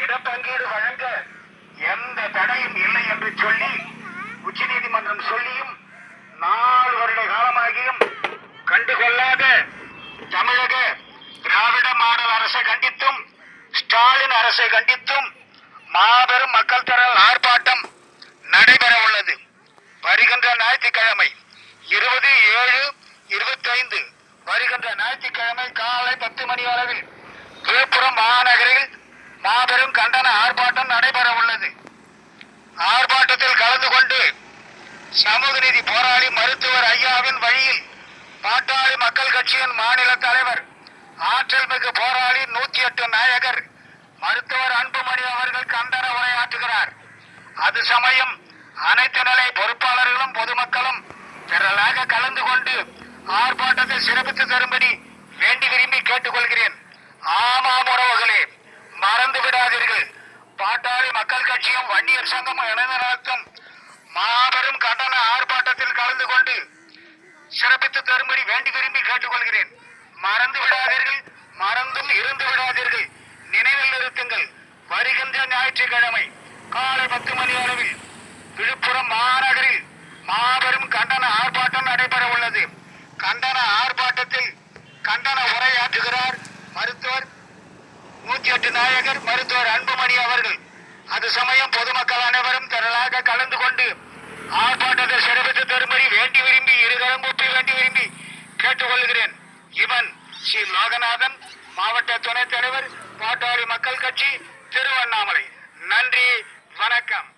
இடப்பங்கீடு வழங்க எந்த தடையும் இல்லை என்று சொல்லி உச்சநீதிமன்றம் சொல்லியும் அரசை கண்டித்தும் ஸ்டாலின் அரசை கண்டித்தும் மாபெரும் மக்கள் திரள் ஆர்ப்பாட்டம் நடைபெற உள்ளது. வருகின்ற ஞாயிற்றுக்கிழமை இருபது ஏழு இருபத்தைந்து வருகின்ற ஞாயிற்றுக்கிழமை காலை பத்து மணி அளவில் விழுப்புரம் மாநகரில் மாபெரும் கண்டன ஆர்ப்பாட்டம் நடைபெற உள்ளது. ஆர்ப்பாட்டத்தில் கலந்து கொண்டு சமூக நீதி போராளி மருத்துவர் ஐயாவின் வழியில் பாட்டாளி மக்கள் கட்சியின் மாநில தலைவர் ஆற்றல் மிகு போராளி நூத்தி எட்டு நாயகர் மருத்துவர் அன்புமணி அவர்கள் கண்டன உரையாற்றுகிறார். அது சமயம் அனைத்து நிலை பொறுப்பாளர்களும் பொதுமக்களும் திரளாக கலந்து கொண்டு ஆர்ப்பாட்டத்தை சிறப்பித்து தரும்படி வேண்டி விரும்பி கேட்டுக்கொள்கிறேன். ஆமாம் உறவுகளே மறந்து விடாதீர்கள். பாட்டாளி மக்கள் கட்சியும் வன்னியர் சங்கமும் இணைந்து நடத்தும் மாபெரும் கண்டன ஆர்ப்பாட்டத்தில் கலந்து கொண்டு சிறப்பித்து தரும்படி வேண்டி விரும்பி கேட்டுக்கொள்கிறேன். மறந்து விடாதீர்கள். மறந்தும் இருந்து விடாதீர்கள். நினைவில் நிறுத்துங்கள். வருகின்ற ஞாயிற்றுக்கிழமை காலை பத்து மணி அளவில் விழுப்புரம் மாநகரில் மாபெரும் கண்டன ஆர்ப்பாட்டம் நடைபெற உள்ளது. கண்டன ஆர்ப்பாட்டத்தில் கண்டன உரையாற்றுகிறார் மருத்துவர் நூத்தி எட்டு நாயகர் மருத்துவர் அன்புமணி அவர்கள். அது சமயம் பொதுமக்கள் அனைவரும் திரளாக கலந்து கொண்டு ஆர்ப்பாட்டத்தை சிறப்பித்து தரும்படி வேண்டி விரும்பி இருகரம் ஒப்பி வேண்டி விரும்பி கேட்டுக்கொள்கிறேன். இவன் ஸ்ரீ லோகநாதன் மாவட்ட துணைத் தலைவர் பாட்டாளி மக்கள் கட்சி திருவண்ணாமலை. நன்றி வணக்கம்.